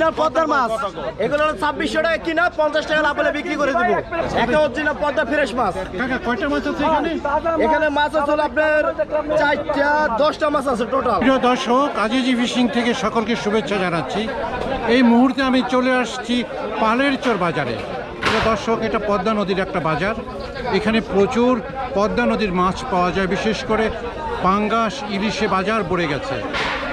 Original পদ্মার মাছ। এগুলো হলো ছাব্বিশশো টাকা কিনা পঞ্চাশ টাকা লাভ হলে বিক্রি করে দেবো। একটা অরিজিনাল পদ্মা ফ্রেশ মাছ। কয়টা মাছ আছে এখানে? এখানে মাছ আছে হলো আপনার চারটা দশটা মাছ আছে টোটাল প্রিয় দর্শক আজিজি ফিশিং থেকে সকলকে শুভেচ্ছা জানাচ্ছি। এই মুহূর্তে আমি চলে আসছি পালের চর বাজারে। প্রিয় দর্শক এটা পদ্মা নদীর একটা বাজার। এখানে প্রচুর পদ্মা নদীর মাছ পাওয়া যায় বিশেষ করে পাঙ্গাস ইলিশে বাজার পড়ে গেছে।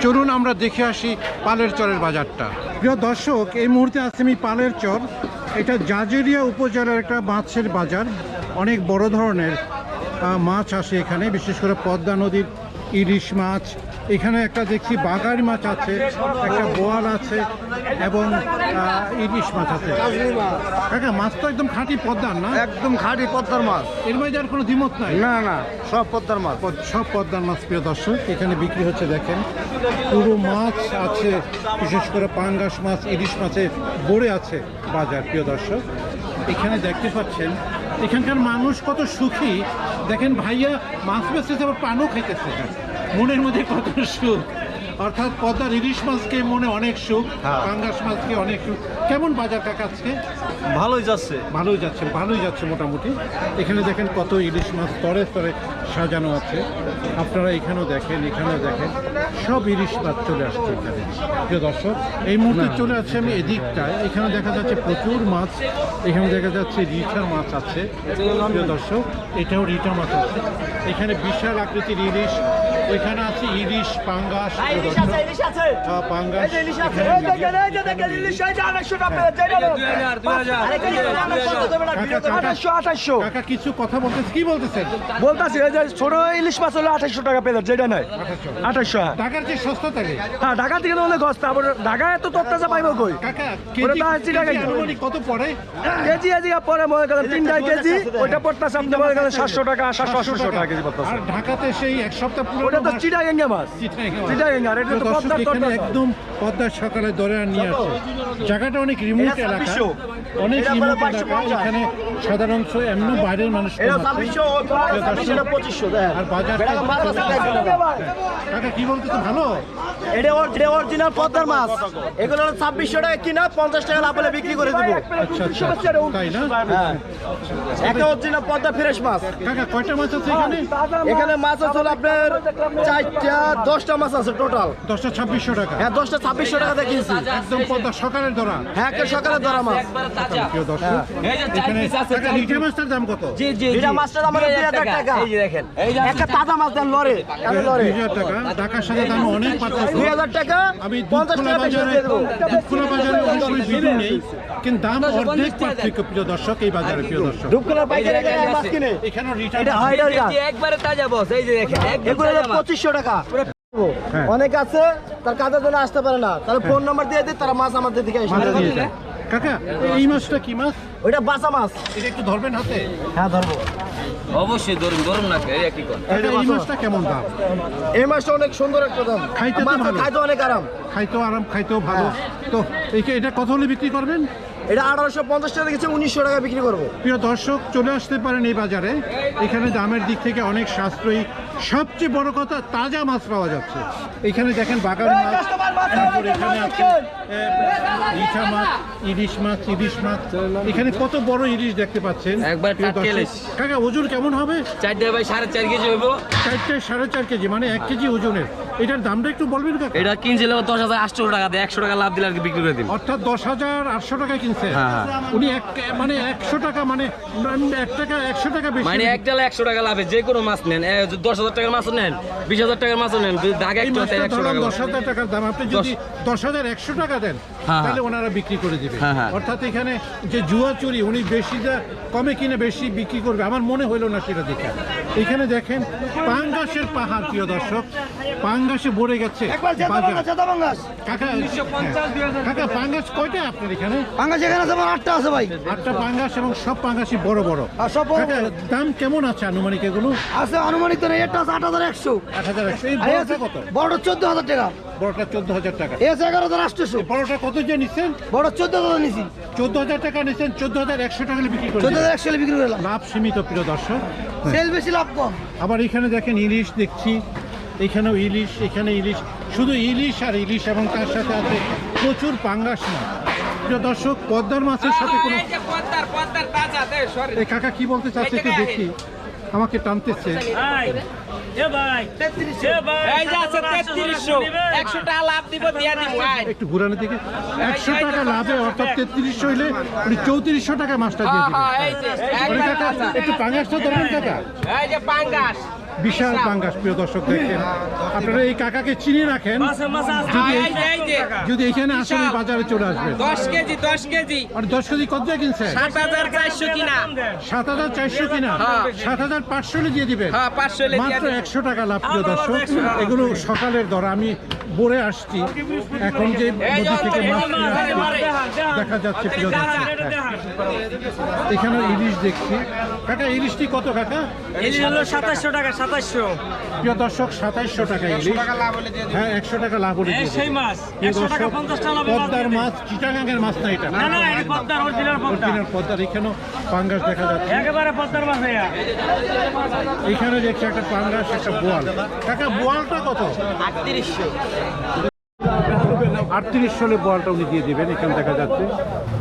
চলুন আমরা দেখে আসি পালের চরের বাজারটা। প্রিয় দর্শক, এই মুহূর্তে আছে আমি পালের চর। এটা জাজেরিয়া উপজেলার একটা মাছের বাজার। অনেক বড় ধরনের মাছ আসে এখানে, বিশেষ করে পদ্মা নদীর ইলিশ মাছ এখানে একটা দেখছি বাগারি মাছ আছে একটা বোয়াল আছে এবং ইলিশ মাছ আছে। কাকা মাছ তো একদম খাঁটি পদ্মার না? একদম খাঁটি পদ্মার মাছ। এর মধ্যে আর কোনো দ্বিমত নাই? না না সব পদ্মার মাছ। সব পদ্মার মাছ প্রিয় দর্শক এখানে বিক্রি হচ্ছে দেখেন। পুরো মাছ আছে বিশেষ করে পাঙ্গাস মাছ ইলিশ মাছে ভরে আছে বাজার প্রিয় দর্শক। এখানে দেখতে পাচ্ছেন এখানকার মানুষ কত সুখী। দেখেন ভাইয়া মাছ বেচতেছে আবার পানও খাইতেছে। মনের মধ্যে কত সুখ? অর্থাৎ পদ্মার ইলিশ মাছকে মনে অনেক সুখ হ্যাঁ। পাঙ্গাস মাছকে অনেক সুখ। কেমন বাজার কাকা আজকে? ভালোই যাচ্ছে। ভালোই যাচ্ছে ভালোই যাচ্ছে মোটামুটি। এখানে দেখেন কত ইলিশ মাছ স্তরে স্তরে সাজানো আছে। আপনারা এখানেও দেখেন এখানেও দেখেন সব ইলিশ মাছ চলে আসছে এখানে। প্রিয় দর্শক এই মুহূর্তে চলে আসছে আমি এদিকটায়। এখানে দেখা যাচ্ছে প্রচুর মাছ এখানে দেখা যাচ্ছে রিঠা মাছ আছে। প্রিয় দর্শক এটাও রিঠা মাছ আছে। এখানে বিশাল আকৃতির ইলিশ ওইখানে আছে ইলিশ পাঙ্গাস প্রিয় দর্শক আহ, পাঙ্গাস। কাকা কিছু কথা বলতেছে? কি বলতেছেন? বলতাছি এই যে ছোট ইলিশ মাছ হলো আঠাশশো টাকা পেলে যেটা নয়। আঠাশশো। আঠাশশো ঢাকার যে সস্তা থাকে হ্যাঁ ঢাকা থেকে ঢাকায় এত পাইব কই? কত পড়ে? কেজি আজকে পরে মনে করেন তিনটাই কেজি ওইটা পড়তেছে আপনি মনে করেন সাতশো টাকা সাতশো আটশো টাকা কেজি পড়তেছে। ঢাকাতে সেই এক সপ্তাহ পুরো ওটা তো চিটাগেঙ্গা মাছ চিটাগেঙ্গা এটা তো পদ্মার। একদম পদ্মার সকালে ধরে আর নিয়ে আসে। জায়গাটা অনেক রিমোট এলাকা। অনেক রিমোট এলাকা। এখানে সাধারণত এমনি বাইরের মানুষ আর বাজার। কাকা কি বলতেছে ভালো? এটা এটা অরিজিনাল পদ্মার মাছ। এগুলো ছাব্বিশশো টাকা কিনা পঞ্চাশ টাকা লাভ হলে বিক্রি করে দেবো। আচ্ছা আচ্ছা। তাই না? হ্যাঁ। একটা অরিজিনাল পদ্মা ফ্রেশ মাছ। কাকা কয়টা মাছ আছে এখানে? এখানে মাছ আছে আপনার চারটা দশটা মাছ আছে টোটাল দশটা ছাব্বিশশো টাকা। হ্যাঁ দশটা ছাব্বিশশো টাকা কিনছি। একদম পদ্মা সকালের ধরা। হ্যাঁ একটা সকালে ধরা মাছ। প্রিয় দর্শক এখানে কাকা লিটে মাছটার দাম কত? মাছটার দাম হলো দুই হাজার টাকা। একটা তাজা মাছ দেন লরে। একটা লরে দুই হাজার টাকা। ঢাকার সাথে দাম অনেক পার্থক্য। দুই হাজার টাকা আমি পঞ্চাশ দুধখোলা টাকা বাজারে দুধখোলা বাজারে ভিডিও নেই। কিন্তু দাম অর্ধেক পার্থক্য প্রিয় দর্শক এই বাজারে প্রিয় দর্শক। পাইকারি গায়ে মাছ কিনে। এখানেও রিটার্ন এটা হয় এটা একবারে তাজা বস এই যে দেখেন এগুলো টাকা। হ্যাঁ। অনেক আছে তার কাজের জন্য আসতে পারে না। তাহলে ফোন নাম্বার দিয়ে দিই তারা মাছ আমাদের দিকে এসে। কাকা এই মাছটা কি মাছ? ওইটা বাসা মাছ। এটা একটু ধরবেন হাতে? হ্যাঁ ধরবো। অবশ্যই ধরুন ধরুন না একই কথা। এই মাছটা কেমন দাম? এই মাছটা অনেক সুন্দর একটা দাম। খাইতে তো মাছটা ভালো। খাইতে অনেক আরাম। খাইতেও আরাম খাইতেও ভালো। হ্যাঁ। তো এইকে এটা কত হলে বিক্রি করবেন? এটা আঠারোশো পঞ্চাশ টাকা উনিশশো টাকা বিক্রি করব। প্রিয় দর্শক চলে আসতে পারেন এই বাজারে। এখানে দামের দিক থেকে অনেক সাশ্রয়ী সবচেয়ে বড় কথা তাজা মাছ পাওয়া যাচ্ছে। এখানে দেখেন বাগান মাছ তারপর এখানে আছে মাছ ইলিশ মাছ ইলিশ মাছ। এখানে কত বড় ইলিশ দেখতে পাচ্ছেন? একবার। কাকা ওজন কেমন হবে? চারটে সাড়ে চার কেজি হইব। চারটে সাড়ে চার কেজি মানে এক কেজি ওজনের। এটার দামটা একটু বলবেন কাকা? এটা কিনছিল দশ হাজার আটশো টাকা দিয়ে একশো টাকা লাভ দিলে আর কি বিক্রি করে দিন অর্থাৎ দশ হাজার আটশো টাকা কিনছে। হ্যাঁ, হ্যাঁ। উনি এক মানে একশো টাকা মানে এক টাকা একশো টাকা বেশি মানে একটা একশো টাকা লাভে যে কোনো মাছ নেন দশ হাজার টাকার মাছও নেন বিশ হাজার টাকার মাছও নেন যদি দাগ এই একশো টাকা দশ হাজার টাকার দাম। আপনি যদি দশ হাজার একশো টাকা দেন তাহলে ওনারা বিক্রি করে দিবে। হ্যাঁ, হ্যাঁ। অর্থাৎ এখানে যে জুয়া চুরি উনি বেশিটা কমে কিনে বেশি বিক্রি করবে আমার মনে হইল না সেটা দেখে। এখানে দেখেন পাঙ্গাসের পাহাড় প্রিয় দর্শক। পাঙ্গাসে ভরে গেছে কাকা কাকা পাঙ্গাস কয়টা আপনার এখানে? পাঙ্গাস এখানে আমার আটটা আছে ভাই। আটটা পাঙ্গাস এবং সব পাঙ্গাসই বড় বড়। আর সব দাম কেমন আছে আনুমানিক এগুলো? আছে আনুমানিক তো নেই একটা আছে আট হাজার একশো। আট হাজার একশো। বড়টা বড় চোদ্দ হাজার টাকা। বড়টা চোদ্দ হাজার টাকা। এ আছে এগারো হাজার আটশোশো বড়টা কত যে নিচ্ছেন বড় চোদ্দ হাজার নিছি। চোদ্দ হাজার টাকা নিচ্ছেন চোদ্দ হাজার একশো টাকা হলে বিক্রি করে চোদ্দ হাজার একশো বিক্রি করলাম লাভ। সীমিত প্রিয় দর্শক। সেল বেশি লাভ কম। আবার এখানে দেখেন ইলিশ দেখছি। এখানেও ইলিশ এখানে ইলিশ। শুধু ইলিশ আর ইলিশ এবং তার সাথে আছে প্রচুর পাঙ্গাস মাছ। প্রিয় দর্শক পদ্মার মাছের সাথে কোনো কাকা কি বলতে চাচ্ছে একটু দেখি। আমাকে টানতেছে। টাকা। একটু ঘুরানোর দিকে একশো টাকা লাভে অর্থাৎ তেত্রিশশো হইলে উনি চৌত্রিশশো টাকা মাছটা দিয়ে হ্যাঁ, হ্যাঁ, দিবেন এই যে ওরে একবার কাকা তাজা। একটু পাঙ্গাসটা ধরবেন কাকা পাঙ্গাস। বিশাল পাঙ্গাস প্রিয় দর্শক দেখেন। আপনারা এই কাকাকে চিনি রাখেন যদি এখানে আসেন বাজারে চলে আসবেন। দশ কেজি দশ কেজি। আর দশ কেজি কত দিয়ে কিনছেন? সাত হাজার চারশো কিনা। সাত হাজার চারশো কিনা। হ্যাঁ। সাত হাজার পাঁচশো দিয়ে দিবেন। হ্যাঁ মাত্র একশো টাকা লাভ প্রিয় দর্শক। এগুলো সকালের দর আমি বলে আসছি। এখন যে নদী থেকে মাছ দেখা যাচ্ছে প্রিয় দর্শক। এখানে ইলিশ দেখছি। কাকা ইলিশটি কত কাকা? ইলিশ হলো সাতাশশো টাকা সাতাশশো প্রিয় দর্শক সাতাইশশো টাকা ইলিশ। হ্যাঁ একশো টাকা লাভ হলে দিয়ে সেই মাছ পদ্মার মাছ চিটাগাঙ্গের মাছ না এটা? না না এটা পদ্মার অরিজিনাল পদ্মা। পদ্মার এখানেও পাঙ্গাস দেখা যাচ্ছে। একেবারে পদ্মার মাছ এখানে দেখছি একটা পাঙ্গাস একটা বোয়াল। টাকা বোয়ালটা কত? আটত্রিশ সালে বোয়ালটা উনি দিয়ে দেবেন এখানে দেখা যাচ্ছে।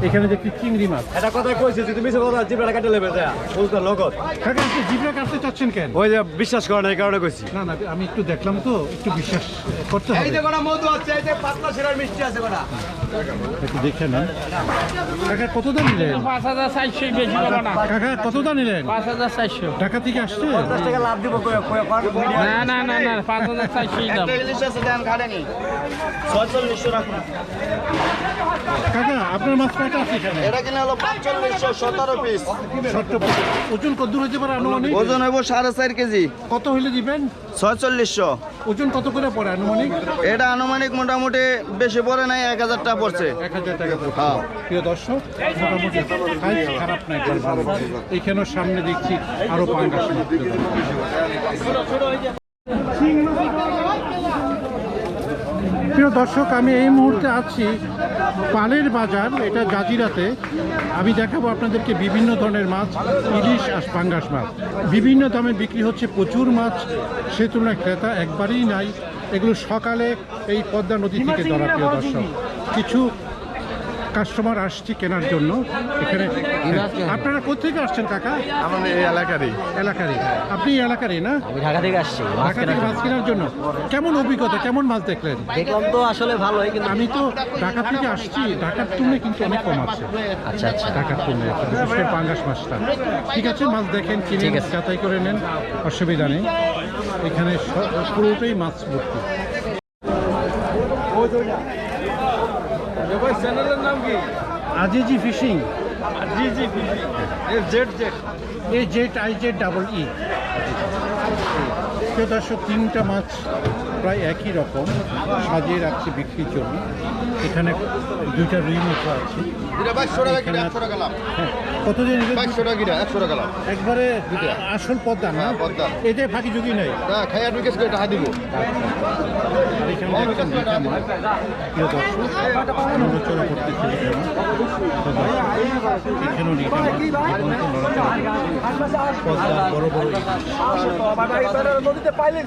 এখানে দেখছি চিংড়ি মাছ। এটা কথা কয়েছে যে তুমি কথা জিবড়া কাটে লেবে যায় বুঝতে লগত কাকা আপনি জিভটা কাটতে চাচ্ছেন কেন? ওই যে বিশ্বাস করেন এই কারণে কইছি। না না আমি একটু দেখলাম তো একটু বিশ্বাস। করতে হবে। কোনা মধু আছে এই যে পাতলা শিরার মিষ্টি আছে কোনা একটু দেখে নেন। কাকা কত দাম নিলেন? পাঁচ হাজার চারশো বেশি বলো না। কাকা কত দাম নিলেন? পাঁচ হাজার চারশো। ঢাকা থেকে আসছে? পঞ্চাশ টাকা লাভ দিব কয়ে কয়ে কর না না না না পাঁচ হাজার দাম। ইলিশ আছে দেন ছয়চল্লিশশো রাখুন। কাকা আপনার মাছ কয়টা আছে এখানে? এটা কিনা হলো পাঁচচল্লিশশো সতেরো পিস ছোট্ট ওজন কত দূর হতে পারে আনুমানিক? ওজন হইব সাড়ে চার কেজি। কত হইলে দিবেন? ছয়চল্লিশশো। ওজন কত করে পড়ে আনুমানিক? এটা আনুমানিক মোটামুটি বেশি পড়ে নাই এক হাজার টাকা পড়ছে। এক হাজার টাকা পড়ছে। হ্যাঁ। প্রিয় দর্শক মোটামুটি সাইজ খারাপ নাই এখানেও সামনে দেখছি আরও পাঁচ প্রিয় দর্শক। আমি এই মুহূর্তে আছি পালের বাজার, এটা জাজিরাতে। আমি দেখাবো আপনাদেরকে বিভিন্ন ধরনের মাছ, ইলিশ আর পাঙ্গাস মাছ। বিভিন্ন দামে বিক্রি হচ্ছে প্রচুর মাছ, সে তুলনায় ক্রেতা একবারেই নাই। এগুলো সকালে এই পদ্মা নদী থেকে ধরা, প্রিয় দর্শক। কিছু কাস্টমার আসছি কেনার জন্য। এখানে আপনারা কোথেকে আসছেন কাকা? আমাদের এই এলাকারই। এলাকারই। আপনি এই এলাকারই না? আমি ঢাকা থেকে আসছি ঢাকা থেকে মাছ কেনার জন্য। কেমন অভিজ্ঞতা কেমন মাছ দেখলেন? দেখলাম তো আসলে ভালোই কিন্তু আমি তো ঢাকা থেকে আসছি ঢাকার তুলনায় কিন্তু অনেক কম আছে। আচ্ছা আচ্ছা। ঢাকার তুলনায় বিশেষ করে পাঙ্গাস মাছটা। ঠিক আছে মাছ দেখেন কিনে যাচাই করে নেন অসুবিধা নেই। এখানে পুরোটাই মাছ ভর্তি। চ্যানেলের নাম কি? Azizi fishing. Azizi fishing. A Z Z A Z I Z double E. প্রিয় দর্শক তিনটা মাছ প্রায় একই রকম। সাজিয়ে রাখছে বিক্রির জন্য। এখানে দুইটা রুই মাছ আছে। হ্যাঁ কত দিন বাইশশো টাকা কিনা একশো টাকা লাভ। একবারে আসল পদ্মা না? হ্যাঁ, পদ্মা। এতে ফাঁকি ঝুঁকি নেই? না খাইয়া করে টাকা দিব। নদীতে পাইলে